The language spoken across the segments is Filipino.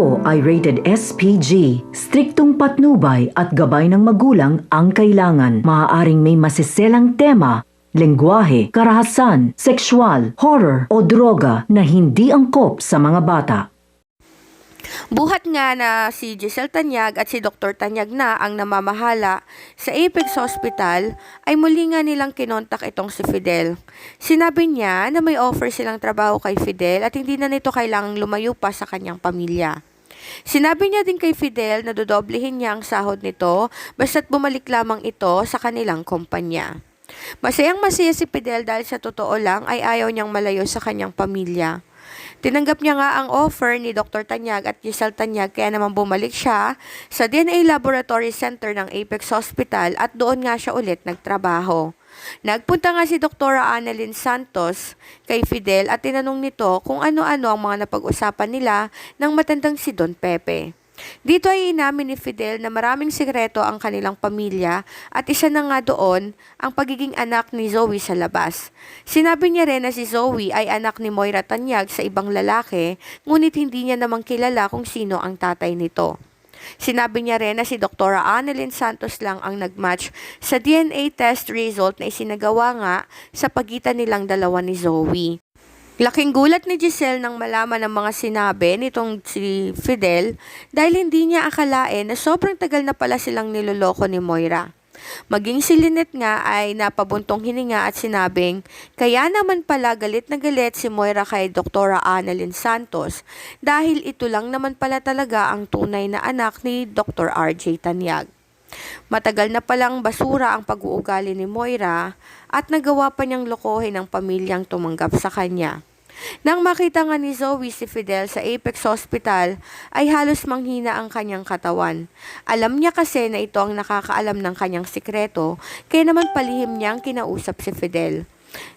ito ay rated SPG. Striktong patnubay at gabay ng magulang ang kailangan. Maaaring may masiselang tema, lengguwahe, karahasan, sexual, horror o droga na hindi angkop sa mga bata. Buhat nga na si Giselle Tanyag at si Dr. Tanyag na ang namamahala sa Apex Hospital ay muli nga nilang kinontak itong si Fidel. Sinabi niya na may offer silang trabaho kay Fidel at hindi na nito kailangang lumayo pa sa kanyang pamilya. Sinabi niya din kay Fidel na dodoblehin niya ang sahod nito basta't bumalik lamang ito sa kanilang kumpanya. Masayang masaya si Fidel dahil sa totoo lang ay ayaw niyang malayo sa kanyang pamilya. Tinanggap niya nga ang offer ni Dr. Tanyag at Giselle Tanyag kaya naman bumalik siya sa DNA Laboratory Center ng Apex Hospital at doon nga siya ulit nagtrabaho. Nagpunta nga si Dr. Annalyn Santos kay Fidel at tinanong nito kung ano-ano ang mga napag-usapan nila ng matandang si Don Pepe. Dito ay inamin ni Fidel na maraming sikreto ang kanilang pamilya at isa na nga doon ang pagiging anak ni Zoe sa labas. Sinabi niya rin na si Zoe ay anak ni Moira Tanyag sa ibang lalaki ngunit hindi niya namang kilala kung sino ang tatay nito. Sinabi niya rin na si Dr. Annalyn Santos lang ang nagmatch sa DNA test result na isinagawa nga sa pagitan nilang dalawa ni Zoe. Laking gulat ni Giselle nang malaman ng mga sinabi nitong si Fidel dahil hindi niya akalain na sobrang tagal na pala silang niloloko ni Moira. Maging si Lynette nga ay napabuntong hininga at sinabing, kaya naman pala galit na galit si Moira kay Dr. Annalyn Santos dahil ito lang naman pala talaga ang tunay na anak ni Dr. RJ Tanyag. Matagal na palang basura ang pag-uugali ni Moira at nagawa pa niyang lokohin ang pamilyang tumanggap sa kanya. Nang makita nga ni Zoe si Fidel sa Apex Hospital, ay halos manghina ang kanyang katawan. Alam niya kasi na ito ang nakakaalam ng kanyang sikreto, kaya naman palihim niyang kinausap si Fidel.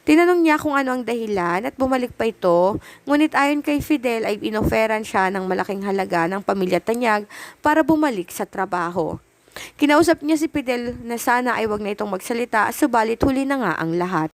Tinanong niya kung ano ang dahilan at bumalik pa ito, ngunit ayon kay Fidel ay inoferan siya ng malaking halaga ng pamilya Tanyag para bumalik sa trabaho. Kinausap niya si Fidel na sana ay wag na itong magsalita, subalit huli na nga ang lahat.